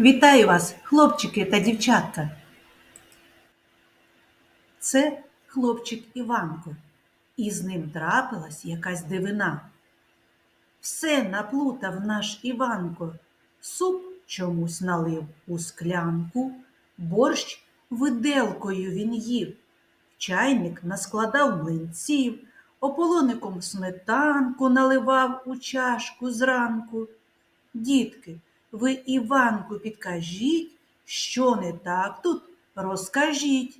Вітаю вас, хлопчики та дівчатка. Це хлопчик Іванко, і з ним трапилась якась дивина. Все наплутав наш Іванко, суп чомусь налив у склянку, борщ виделкою він їв, чайник наскладав млинців, ополоником сметанку наливав у чашку зранку. Дітки, ви Іванку підкажіть, що не так тут, розкажіть.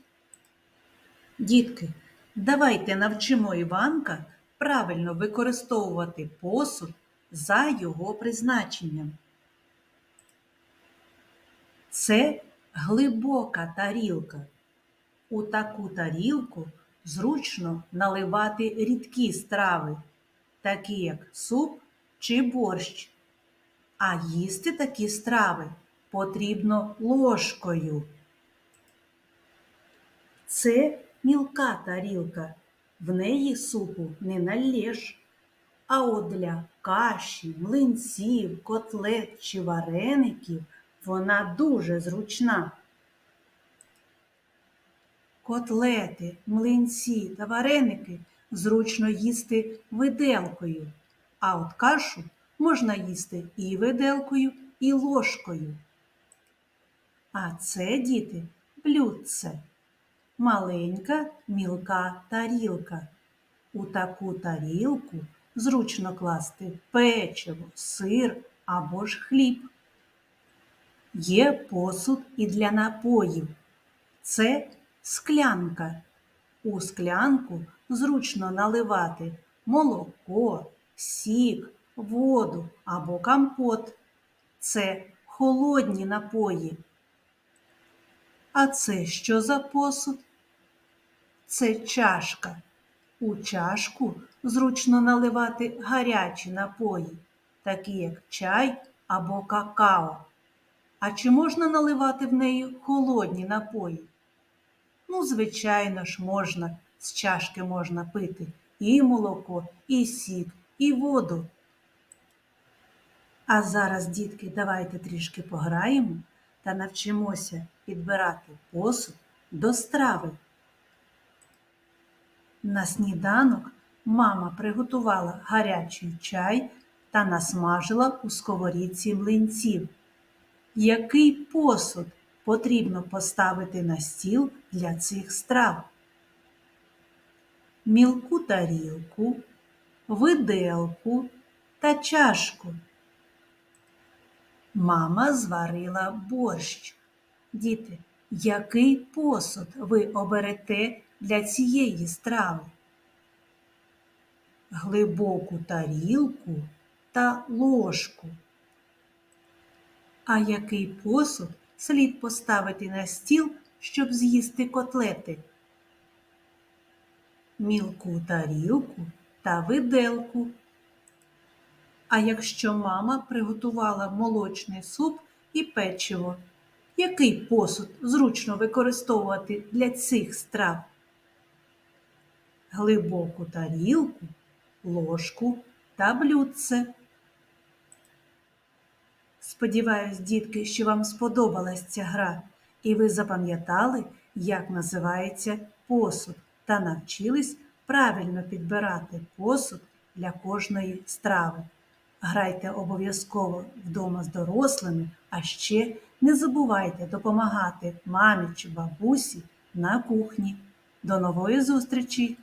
Дітки, давайте навчимо Іванка правильно використовувати посуд за його призначенням. Це глибока тарілка. У таку тарілку зручно наливати рідкі страви, такі як суп чи борщ. А їсти такі страви потрібно ложкою. Це мілка тарілка, в неї супу не налєш. А от для каші, млинців, котлет чи вареників вона дуже зручна. Котлети, млинці та вареники зручно їсти виделкою, а от кашу можна їсти і виделкою, і ложкою. А це, діти, блюдце. Маленька мілка тарілка. У таку тарілку зручно класти печиво, сир або ж хліб. Є посуд і для напоїв. Це склянка. У склянку зручно наливати молоко, сік, воду або компот. Це холодні напої. А це що за посуд? Це чашка. У чашку зручно наливати гарячі напої, такі як чай або какао. А чи можна наливати в неї холодні напої? Ну, звичайно ж, можна, з чашки можна пити і молоко, і сік, і воду. А зараз, дітки, давайте трішки пограємо та навчимося підбирати посуд до страви. На сніданок мама приготувала гарячий чай та насмажила у сковорідці млинців. Який посуд потрібно поставити на стіл для цих страв? Мілку тарілку, виделку та чашку. Мама зварила борщ. Діти, який посуд ви оберете для цієї страви? Глибоку тарілку та ложку. А який посуд слід поставити на стіл, щоб з'їсти котлети? Мілку тарілку та виделку. А якщо мама приготувала молочний суп і печиво, який посуд зручно використовувати для цих страв? Глибоку тарілку, ложку та блюдце. Сподіваюсь, дітки, що вам сподобалась ця гра, і ви запам'ятали, як називається посуд, та навчились правильно підбирати посуд для кожної страви. Грайте обов'язково вдома з дорослими, а ще не забувайте допомагати мамі чи бабусі на кухні. До нової зустрічі!